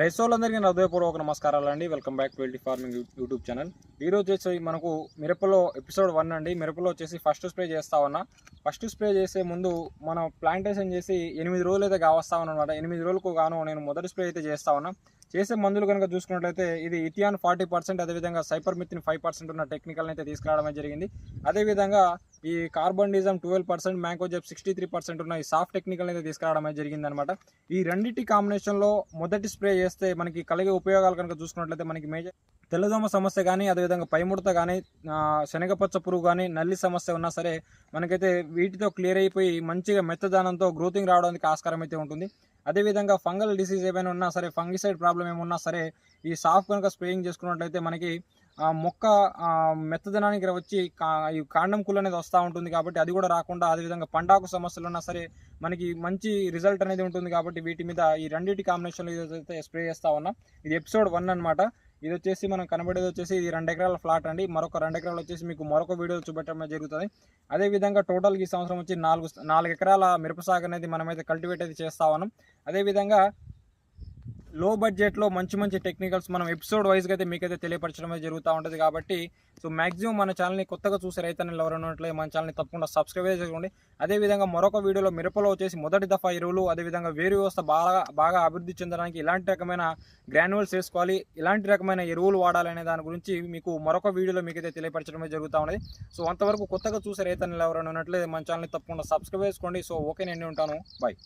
Rice నా హృదయపూర్వక నమస్కారాలు అండి. Welcome back twenty farming YouTube channel ఈ రోజు మనకు మిరపలో ఎపిసోడ్ వన్ అండి. మిరపలో వచ్చేసి ఫస్ట్ స్ప్రే చేస్తా ఉన్నా. ఫస్ట్ స్ప్రే చేసే ముందు మనం ప్లాంటేషన్ చేసి ఎనిమిది రోజులు అయితే కావస్తా అనమాట ఎనిమిది రోజులకు గాను నేను మొదటి స్ప్రే అయితే చేస్తా ఉన్నా. చేసే మందులు కనుక చూసుకున్నట్లయితే ఇది ఇథియాన్ ఫార్టీ పర్సెంట్ అదేవిధంగా సైపర్ మిత్ని ఫైవ్ పర్సెంట్ ఉన్న టెక్నికల్ అయితే తీసుకురావడమే జరిగింది. అదేవిధంగా ఈ carbon twelve percent mancozeb sixty three percent ఉన్న ఈ సాఫ్ట్ టెక్నికల్ అయితే తీసుకురావడమే జరిగింది అనమాట ఈ రెండింటి కాంబినేషన్లో మొదటి స్ప్రే చేస్తే మనకి కలిగే ఉపయోగాలు కనుక చూసుకున్నట్లయితే మనకి మేజర్ తెల్లదోమ సమస్య కానీ అదేవిధంగా పైముడత కానీ శనగపచ్చ పురుగు కానీ నల్లి సమస్య ఉన్నా సరే మనకైతే వీటితో క్లియర్ అయిపోయి మంచిగా మెత్తదానంతో గ్రోతింగ్ రావడానికి ఆస్కారం అయితే ఉంటుంది. అదేవిధంగా ఫంగల్ డిసీజ్ ఏమైనా ఉన్నా సరే ఫంగిసైడ్ ప్రాబ్లం ఏమున్నా సరే ఈ సాఫ్ కనుక స్ప్రేయింగ్ చేసుకున్నట్లయితే మనకి ఆ మొక్క మెత్తదనానికి వచ్చి కా- ఈ కాండం కుళ్ళు అనేది వస్తూ ఉంటుంది కాబట్టి అది కూడా రాకుండా అదేవిధంగా పండాకు సమస్యలు ఉన్నా సరే మనకి మంచి రిజల్ట్ అనేది ఉంటుంది కాబట్టి వీటి మీద ఈ రెండింటి కాంబినేషన్లో అయితే స్ప్రే చేస్తా ఉన్నా ఇది ఎపిసోడ్ వన్ అనమాట ఇది వచ్చేసి మనం కనబడేది వచ్చేసి ఇది రెండు ఎకరాల ఫ్లాట్ అండి. మరొక రెండు ఎకరాలు వచ్చేసి మీకు మరొక వీడియో చూపెట్టడం జరుగుతుంది. అదేవిధంగా టోటల్ ఈ సంవత్సరం వచ్చి నాలుగు నాలుగు ఎకరాల మిరప సాగు అనేది మనమైతే కల్టివేట్ అయితే చేస్తా ఉన్నాం. అదేవిధంగా లో బడ్జెట్లో మంచి మంచి టెక్నికల్స్ మనం ఎపిసోడ్ వైజ్గా అయితే మీకైతే తెలియపరచడం జరుగుతూ ఉంటుంది కాబట్టి సో మాక్సిమం మన ఛానల్ని కొత్తగా చూసే రైతన్నలు ఎవరైనా ఉన్నట్లయితే మన ఛానల్ని తప్పకుండా సబ్స్క్రైబ్ చేసుకోండి. అదేవిధంగా మరొక వీడియోలో మిరపలో వచ్చేసి మొదటి దఫా ఎరువులు అదేవిధంగా వేరు వ్యవస్థ బాగా బాగా అభివృద్ధి చెందడానికి ఇలాంటి రకమైన గ్రాన్యువల్స్ వేసుకోవాలి ఇలాంటి రకమైన ఎరువులు వాడాలనే దాని గురించి మీకు మరొక వీడియోలో మీకైతే తెలియపరచడమే జరుగుతూ ఉన్నది సో అంతవరకు కొత్తగా చూసే రైతన్నలు ఎవరైనా ఉన్నట్లయితే మన ఛానల్ని తప్పకుండా సబ్స్క్రైబ్ చేసుకోండి. సో ఓకే నేను ఉంటాను. బాయ్